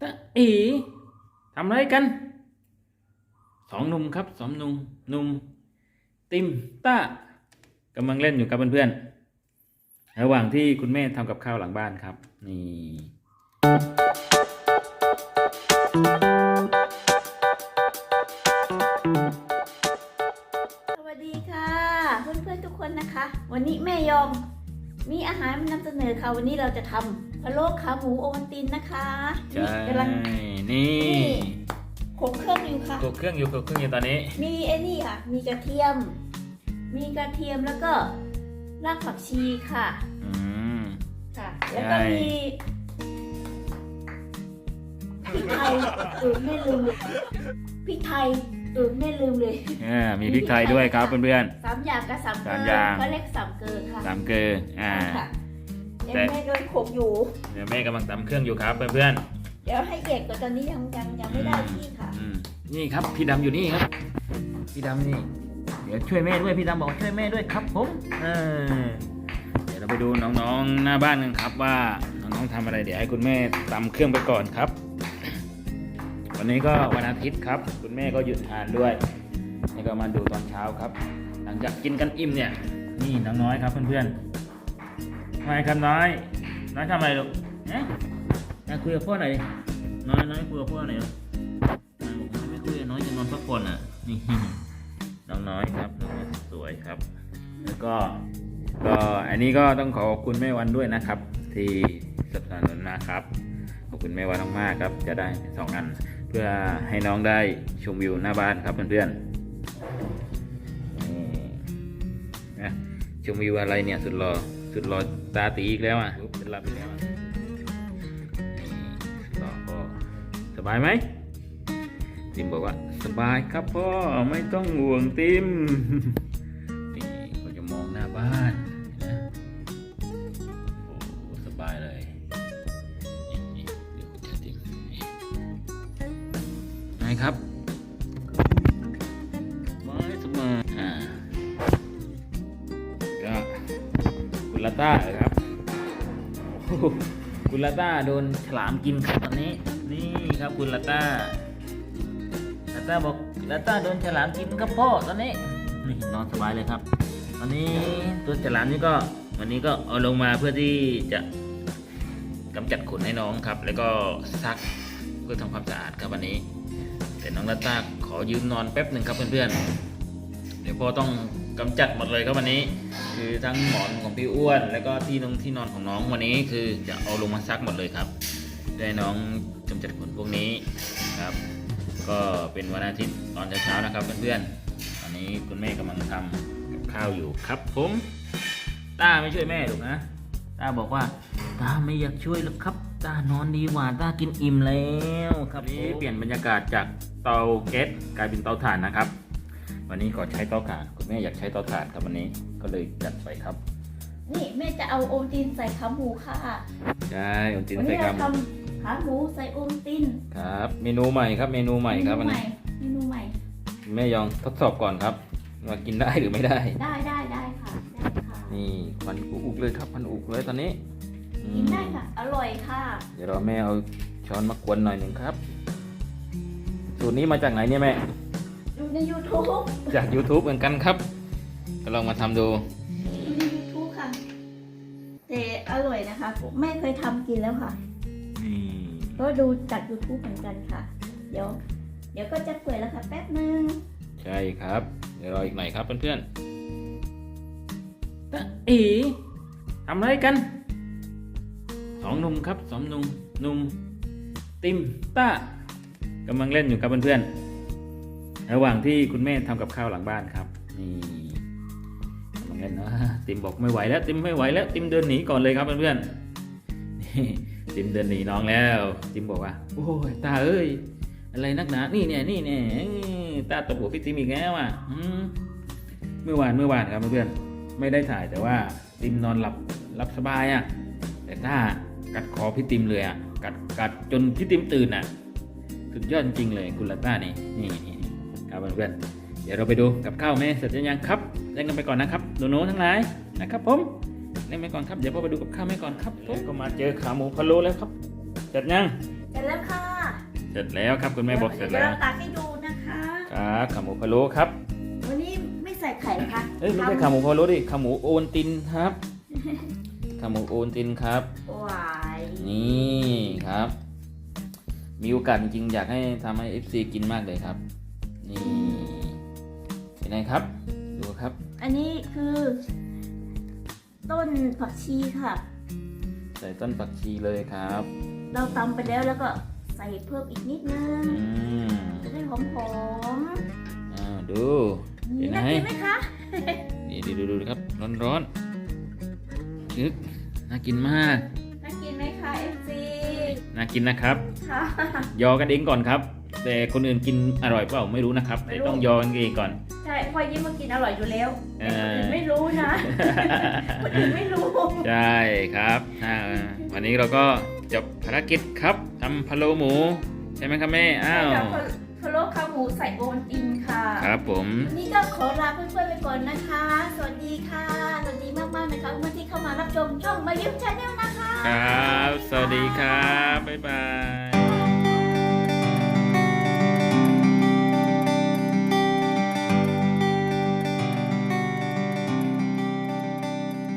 ตะเอ๋ทำอะไรกัน สองหนุ่มครับสองหนุ่มหนุ่มติมตากำลังเล่นอยู่กับเพื่อนๆระหว่างที่คุณแม่ทำกับข้าวหลังบ้านครับ นี่สวัสดีค่ะ เพื่อนๆทุกคนนะคะ วันนี้แม่ยอม มีอาหารมานำเสนอค่ะวันนี้เราจะทำพะโล้ขาหมูโอวัลตินนะคะใช่นี่กำลังนี่โขลกเครื่องอยู่ค่ะกดเครื่องอยู่กดเครื่องอยู่ตอนนี้ มีไอ้นี่ค่ะ มีกระเทียม มีกระเทียมแล้วก็รากผักชีค่ะอืมค่ะ แล้วก็ใช่มีพริกไทยเออไม่ลืมเลยพริกไทย เออไม่ลืมเลยอ่ามีพริกไทยด้วยครับเพื่อน สามอย่างกับสามเกลืสามอย่าง เขาเรียกสามเกลือค่ะๆสามเกลืออ่า ค่ะยังแต่ไม่โดนโขกอยู่ เดี๋ยวแม่กำลังตำเครื่องอยู่ครับเพื่อนเดี๋ยวให้เอกก่อนตอนนี้ยังยังยังไม่ได้ที่ค่ะ ๆอืมนี่ครับพี่ดำอยู่นี่ครับ พี่ดำนี่ เดี๋ยวช่วยแม่ด้วยพี่ดำบอกช่วยแม่ด้วยครับผมเออเดี๋ยวเราไปดูน้องๆหน้าบ้านกันครับว่าน้องๆทำอะไรเดี๋ยวให้คุณแม่ตำเครื่องไปก่อนครับ วันนี้ก็วันอาทิตย์ครับ คุณแม่ก็หยุดทานด้วยนี่ก็มาดูตอนเช้าครับ หลังจากกินกันอิ่มเนี่ย นี่น้องน้อยครับเพื่อนๆทำไมครับน้อยน้อยทำอะไรลูกเอ๊ะอยคุยกับพ่อหน่อยน้อยน้อยคุยกับพ่อหน่อยน้อยไม่คุยน้อยจะนอนพักผ่อนอะนี่น้องน้อยครับน้องน้อยสวยครับ แล้วก็ก็อันนี้ก็ต้องขอขอบคุณแม่วันด้วยนะครับ ที่สนับสนุนนะครับขอบคุณแม่วันมากๆครับ จะได้สองอัน เพื่อให้น้องได้ชมวิวหน้าบ้านครับเพื่อนๆนี่นะชมวิวอะไรเนี่ยสุดหล่อสุดหล่อตาตีอีกแล้วอะเป็นรับอีกแล้วอะนี่สุดหล่อก็สบายไหมติมบอกว่าสบายครับพ่อไม่ต้องห่วงติม ครับมาสมาอ่าก็คุลาต้าครับโอ้โหคุลาต้าโดนฉลามกินครับตอนนี้ นี่ครับคุลาต้าลาต้าบอกลาต้าโดนฉลามกินครับพ่อตอนนี้นี่นอนสบายเลยครับตอนนี้ตัวฉลามนี่ก็วันนี้ก็เอาลงมาเพื่อที่จะกำจัดขนให้น้องครับ แล้วก็ซักเพื่อทำความสะอาดครับวันนี้ น้องลาต้าขอยืมนอนแป๊บหนึ่งครับเพื่อนๆ เดี๋ยวพ่อต้องกำจัดหมดเลยครับวันนี้ คือทั้งหมอนของพี่อ้วน แล้วก็ที่นอนที่นอนของน้องวันนี้คือจะเอาลงมาซักหมดเลยครับเพื่อให้น้องกำจัดขนพวกนี้ครับ ก็เป็นวันอาทิตย์ตอนเช้าๆนะครับเพื่อนๆตอนนี้คุณแม่กำลังทำกับข้าวอยู่ครับผมต้าไม่ช่วยแม่หรอกนะต้าบอกว่าตาไม่อยากช่วยหรอกครับ ตานอนดีกว่าตากินอิ่มแล้วครับนี่เปลี่ยนบรรยากาศจากเตาแก๊สกลายเป็นเตาถ่านนะครับ วันนี้ขอใช้เตาถ่านคุณแม่อยากใช้เตาถ่านครับวันนี้ก็เลยจัดไปครับ นี่แม่จะเอาโอมตินใส่ขาหมูค่ะใช่อมตินวันใส่นี้คเรารับทำขาหมูใส่โอมตินครับ เมนูใหม่ครับ เมนูใหม่ครับวันเมนูนี้เมนูใหม่แม่ยองทดสอบก่อนครับว่ากินได้หรือไม่ได้ ได้ได้ได้ค่ะได้ค่ะนี่ควันอุกเลยครับควันอุกเลยตอนนี้อื กินมได้ค่ะ อร่อยค่ะ เดี๋ยวเราแม่เอาช้อนมากวนหน่อยหนึ่งครับ สูตรนี้มาจากไหนเนี่ยแม่ ดูใน YouTube จาก YouTube เหมือนกันครับ ก็ลองมาทำดู ดูใน YouTube ค่ะ แต่อร่อยนะคะผมแม่เคยทำกินแล้วค่ะ นี่ก็ดูจาก YouTube เหมือนกันค่ะ เดี๋ยว เดี๋ยวก็จะเปื่อยแล้วค่ะ แป๊บนึงใช่ครับ เดี๋ยวรออีกหน่อยครับเพื่อนๆตะเอ๋ทำอะไรกันส องหนุ่มครับสองหนุ่มหนุ่มติมต้ากำลังเล่นอยู่กับเพื่อนๆระหว่างที่คุณแม่ทำกับข้าวหลังบ้านครับนี่กำลังเล่นนะติมบอกไม่ไหวแล้ว ติมไม่ไหวแล้ว ติมเดินหนีก่อนเลยครับเพื่อนๆนี่ติมเดินหนีน้องแล้ว ติมบอกว่าโอ้ยตาเอ้ยอะไรนักหนา นี่เนี่ยนี่เนี่ยตาตบหัวพี่ติมอีกแล้วอะเมื่อวานเมื่อวานครับเพื่อนๆไม่ได้ถ่ายแต่ว่าติมนอนหลับหลับสบายอะแต่ถ้า กัดคอพี่ติมเลยอะกัดกัดจนพี่ติมตื่นอะสุดยอดจริงๆเลยคุณลาต้านี่นี่นี่ครับเพื่อนๆเดี๋ยวเราไปดูกับข้าวแม่เสร็จหรือยังครับเล่นกันไปก่อนนะครับหนูๆทั้งหลายนะครับผมเล่นไปก่อนครับเดี๋ยวพ่อไปดูกับข้าวแม่ก่อนครับผมก็มาเจอขาหมูพะโล้แล้วครับเสร็จยังเสร็จแล้วค่ะเสร็จแล้วครับคุณแม่บอกเสร็จเดี๋ยวแล้วเราตักให้ดูนะคะครับขาหมูพะโล้ครับ วันนี้ไม่ใส่ไข่นะคะเอ้ยไม่ใช่ขาหมูพะโล้ดิขาหมูโอนตินครับขาหมูโอนตินครับหวาย นี่ครับ มีโอกาสจริงๆอยากให้ทำให้ FC กินมากเลยครับ นี่เป็นไงครับ ดูครับ อันนี้คือ ต้นผักชีค่ะ ใส่ต้นผักชีเลยครับ เราตำไปแล้วแล้วก็ใส่เพิ่มอีกนิดนึงอืมจะได้หอมอ้าวดูๆเห็นไหมน่ากินไหมคะนี่ดูดูดูครับ ร้อนๆชึกน่ากินมาก น่ากินนะครับ ค่ะ ยอกันเองก่อนครับ แต่คนอื่นกินอร่อยเปล่าไม่รู้นะครับไม่แต่รู้ ต้องยอกันเองก่อน ใช่พ่อยิ้มมากินอร่อยอยู่แล้วเอแต่คนอ อื่นไม่รู้นะคนอื่นไม่รู้ ใช่ครับอ่าวันนี้เราก็จบภารกิจครับทำพะโล้หมู ใช่ไหมครับแม่ อ้าว ใช่ค่ะ พะโล้ข้าวหมูใส่โบนตินค่ะครับผม วันนี้ก็ขอลาเพื่อนๆไปก่อนนะคะ สวัสดีค่ะ สวัสดีมากๆนะคะเมื่อที่เข้ามารับชมช่องมายิ้มชาแนลนะคะ ครับ สวัสดีครับ บ๊ายบาย